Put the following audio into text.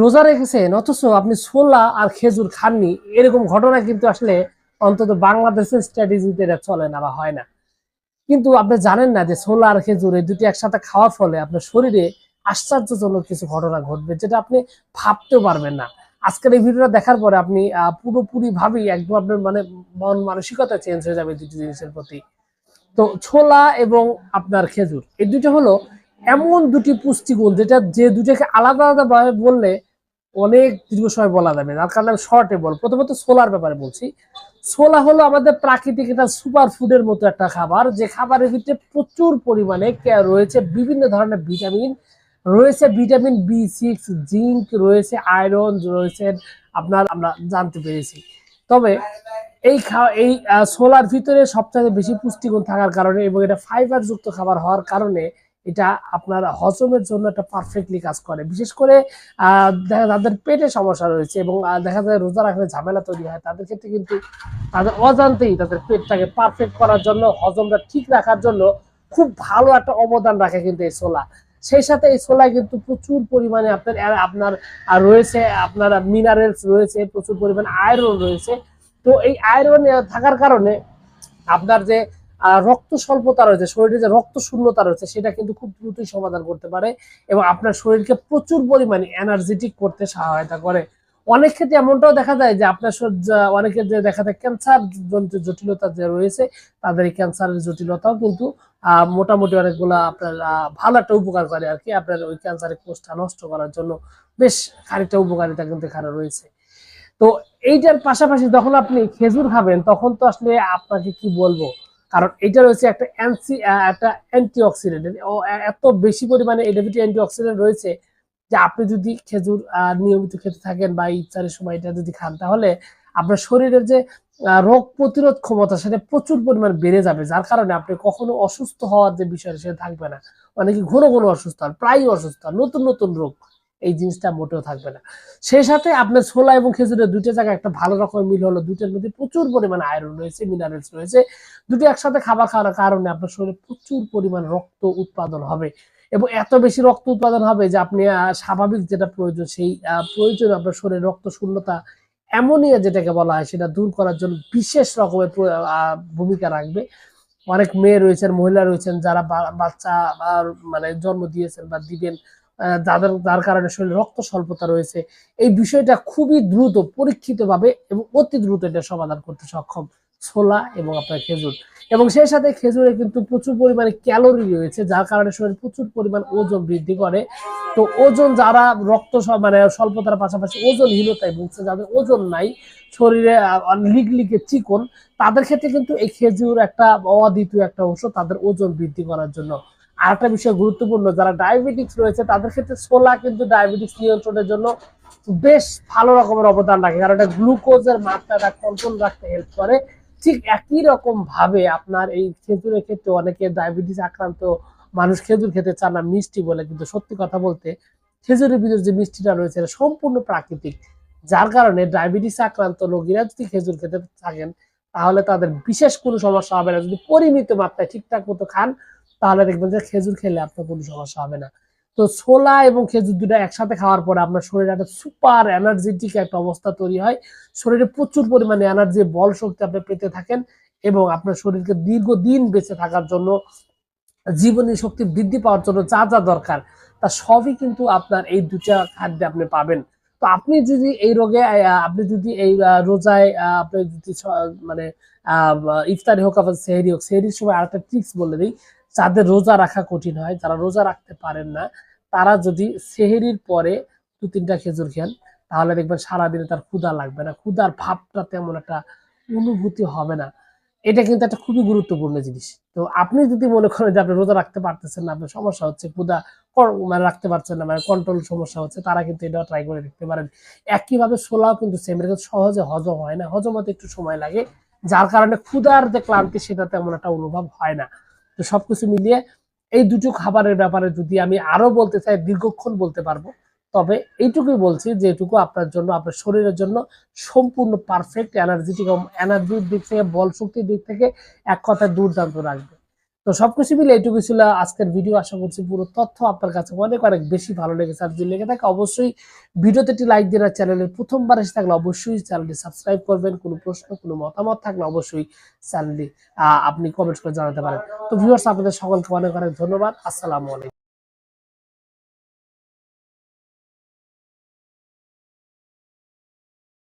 রোজা রেখেছেন, অথচ আপনি ছোলা আর খেজুর খাননি। এরকম ঘটনা কিন্তু আসলে অন্তত বাংলাদেশের স্ট্র্যাটেজিতে এটা চলে না বা হয় না। কিন্তু আপনি জানেন না যে ছোলা আর খেজুর এই দুটি একসাথে খাওয়ার ফলে আপনার শরীরে আশ্চর্যজনক কিছু ঘটনা ঘটবে যেটা আপনি ভাবতেও পারবেন না। আজকের এই ভিডিওটা দেখার পরে আপনি পুরোপুরি ভাবেই একদম আপনার মানে মন মানসিকতা চেঞ্জ হয়ে যাবে দুটি জিনিসের প্রতি। তো ছোলা এবং আপনার খেজুর, এই দুটো হলো এমন দুটি পুষ্টিগুণ যেটা যে দুটাকে আলাদা আলাদা ভাবে বললে অনেক দীর্ঘ সময় বলা যাবে যার কারণে আমি শর্টে বল প্রথমত সোলার ব্যাপারে বলছি। ছোলা হলো আমাদের প্রাকৃতিক একটা সুপার ফুডের মতো একটা খাবার। যে খাবারের ভিতরে প্রচুর পরিমাণে রয়েছে। বিভিন্ন ধরনের ভিটামিন রয়েছে। ভিটামিন বি সিক্স জিঙ্ক রয়েছে আয়রন রয়েছে। আপনার আমরা জানতে পেরেছি। তবে এই খাওয়া এই ছোলার ভিতরে সবচেয়ে বেশি পুষ্টিগুণ থাকার কারণে এবং এটা ফাইবার যুক্ত খাবার হওয়ার কারণে এটা আপনার হজমের জন্য একটা পারফেক্টলি কাজ করে। বিশেষ করে দেখা যাদের পেটে সমস্যা রয়েছে এবং দেখা যায় রোজা রাখলে ঝামেলা তৈরি হয়। তাদের ক্ষেত্রে কিন্তু তাদের অজান্তেই তাদের পেটটাকে পারফেক্ট করার জন্য, হজমটা ঠিক রাখার জন্য খুব ভালো একটা অবদান রাখে কিন্তু এই ছোলা। সেই সাথে এই ছোলায় কিন্তু প্রচুর পরিমাণে আপনার আপনার রয়েছে, আপনার মিনারেলস রয়েছে, প্রচুর পরিমাণে আয়রন রয়েছে। তো এই আয়রন থাকার কারণে আপনার যে আহ, রক্ত স্বল্পতা রয়েছে শরীরে যে রক্ত শূন্যতা রয়েছে সেটা কিন্তু খুব দ্রুতই সমাধান করতে পারে এবং আপনার শরীরকে প্রচুর পরিমাণে এনার্জেটিক করতে সহায়তা করে। অনেক ক্ষেত্রে এমনটাও দেখা যায় যে আপনার অনেকের যে দেখা যায় ক্যান্সার জটিলতা যে রয়েছে তাদের এই ক্যান্সারের জটিলতাও কিন্তু মোটামুটি অনেকগুলো আপনার ভালো একটা উপকার করে আর কি আপনার ওই ক্যান্সারের কোষটা নষ্ট করার জন্য বেশ খানিকটা উপকারিতা কিন্তু এখানে রয়েছে। তো এইটার পাশাপাশি যখন আপনি খেজুর খাবেন তখন তো আসলে আপনাকে কি বলব কারণ এটা রয়েছে একটা অ্যান্সি একটা অ্যান্টি অক্সিডেন্ট এত বেশি পরিমাণে এটার ভিতরে অ্যান্টি অক্সিডেন্ট রয়েছে যে আপনি যদি খেজুর নিয়মিত খেতে থাকেন বা ইফতারের সময় এটা যদি খান, তাহলে আপনার শরীরের যে রোগ প্রতিরোধ ক্ষমতা সেটা প্রচুর পরিমাণ বেড়ে যাবে। যার কারণে আপনি কখনো অসুস্থ হওয়ার যে বিষয়টা সেটা থাকবে না। অনেকে ঘন ঘন অসুস্থ হন, প্রায়ই অসুস্থ হন, নতুন নতুন রোগ। এই জিনিসটা মোটেও থাকবে না। সেই সাথে আপনার ছোলা এবং খেজুরের দুইটা জায়গায় একটা ভালো রকমের মিল হলো, দুইটার মধ্যে প্রচুর পরিমাণে আয়রন রয়েছে মিনারেলস রয়েছে। দুটো একসাথে খাবার খাওয়ার কারণে আপনার শরীরে প্রচুর পরিমাণ রক্ত উৎপাদন হবে এবং এত বেশি রক্ত উৎপাদন হবে যে আপনি স্বাভাবিক যেটা প্রয়োজন, সেই প্রয়োজন আপনার শরীরে রক্ত শূন্যতা, অ্যামোনিয়া যেটাকে বলা হয়, সেটা দূর করার জন্য বিশেষ রকমের ভূমিকা রাখবে। অনেক মেয়ে রয়েছেন, মহিলা রয়েছেন, যারা বাচ্চা মানে জন্ম দিয়েছেন বা দিবেন যাদের, যার কারণে শরীরে রক্ত স্বল্পতা রয়েছে, এই বিষয়টা খুবই দ্রুত, পরীক্ষিতভাবে এবং অতি দ্রুত এটা সমাধান করতে সক্ষম। ছোলা এবং আপনার খেজুর। এবং সেই সাথে খেজুরে কিন্তু প্রচুর পরিমাণে ক্যালোরি রয়েছে, যার কারণে শরীর প্রচুর পরিমাণ ওজন বৃদ্ধি করে। তো ওজন যারা রক্ত মানে স্বল্পতার পাশাপাশি ওজনহীনতায় ভুগছে যাদের ওজন নাই, শরীরে লিক লিকে চিকন, তাদের ক্ষেত্রে কিন্তু এই খেজুর একটা অদ্বিতীয় একটা অংশ তাদের ওজন বৃদ্ধি করার জন্য আর একটা বিষয় গুরুত্বপূর্ণ, যারা ডায়াবেটিক্স রয়েছে, তাদের ক্ষেত্রে ছোলা কিন্তু ডায়াবেটিক্স নিয়ন্ত্রণের জন্য বেশ ভালো রকমের অবদান রাখে। কারণ এটা গ্লুকোজের মাত্রাটা কন্ট্রোল রাখতে হেল্প করে। ঠিক একই রকম ভাবে আপনার এই খেজুরের ক্ষেত্রে অনেকে ডায়াবেটিস আক্রান্ত মানুষ খেজুর খেতে চান না, মিষ্টি বলে। কিন্তু সত্যি কথা বলতে, খেজুরের ভিতরে যে মিষ্টিটা রয়েছে, এটা সম্পূর্ণ প্রাকৃতিক। যার কারণে ডায়াবেটিস আক্রান্ত রোগীরা যদি খেজুর খেতে থাকেন, তাহলে তাদের বিশেষ কোনো সমস্যা হবে না। যদি পরিমিত মাত্রায় ঠিকঠাক মতো খান তাহলে দেখবেন যে খেজুর খেলে আপনার কোনো সমস্যা হবে না। তো ছোলা এবং খেজুর দুটো একসাথে খাওয়ার পরে আপনার শরীরে একটা সুপার এনার্জেটিক একটা অবস্থা তৈরি হয়। শরীরে প্রচুর পরিমাণে এনার্জি বল শক্তি আপনি পেতে থাকেন এবং আপনার শরীরকে দীর্ঘদিন বেঁচে থাকার জন্য, জীবনী শক্তি বৃদ্ধি পাওয়ার জন্য যা যা দরকার, তা সবই কিন্তু আপনার এই দুটা খাদ্যে আপনি পাবেন। তো আপনি যদি এই রোগে আপনি যদি এই রোজায় আপনি যদি মানে ইফতারি হোক, আবার সেহরি হোক, সেহরির সময় আরেকটা ট্রিক্স বলে দিই। যাদের রোজা রাখা কঠিন হয়, যারা রোজা রাখতে পারেন না, তারা যদি সেহেরির পরে দু তিনটা খেজুর খেন, তাহলে দেখবেন সারাদিনে তার ক্ষুদা লাগবে না। ক্ষুধার ভাবটা তেমন একটা অনুভূতি হবে না। এটা কিন্তু একটা খুবই গুরুত্বপূর্ণ জিনিস। তো আপনি যদি মনে করেন যে আপনি রোজা রাখতে পারতেছেন না, আপনার সমস্যা হচ্ছে ক্ষুদা মানে রাখতে পারছেন না মানে কন্ট্রোল সমস্যা হচ্ছে, তারা কিন্তু এটা ট্রাই করে দেখতে পারেন। একইভাবে ছোলাও কিন্তু সেম এটা কিন্তু সহজে হজম হয় না। হজম হতে একটু সময় লাগে। যার কারণে ক্ষুধার যে ক্লান্তি, সেটা তেমন একটা অনুভব হয় না। তো সবকিছু মিলিয়ে এই দুটো খাবারের ব্যাপারে যদি আমি আরও বলতে চাই, দীর্ঘক্ষণ বলতে পারব, তবে এইটুকুই বলছি যে এটুকু আপনার জন্য, আপনার শরীরের জন্য সম্পূর্ণ পারফেক্ট এনার্জেটিক এনার্জির দিক থেকে, বল শক্তির দিক থেকে এক কথায় দুর্দান্ত রাখবে তো সবকিছু মিলে এটুকু ছিল আজকের ভিডিও আশা করছি পুরো তথ্য আপনার কাছে অনেক অনেক বেশি ভালো লেগেছে। আর যদি লেগে থাকে, অবশ্যই ভিডিওতে একটি লাইক দেওয়ার চ্যানেলের প্রথমবার এসে থাকলে অবশ্যই চ্যানেলটি সাবস্ক্রাইব করবেন। কোনো প্রশ্ন, কোনো মতামত থাকলে অবশ্যই চ্যানেলটি আপনি কমেন্ট করে জানাতে পারেন। তো ভিউয়ার্স আপনাদের সকলকে অনেক অনেক ধন্যবাদ। আসসালামু আলাইকুম।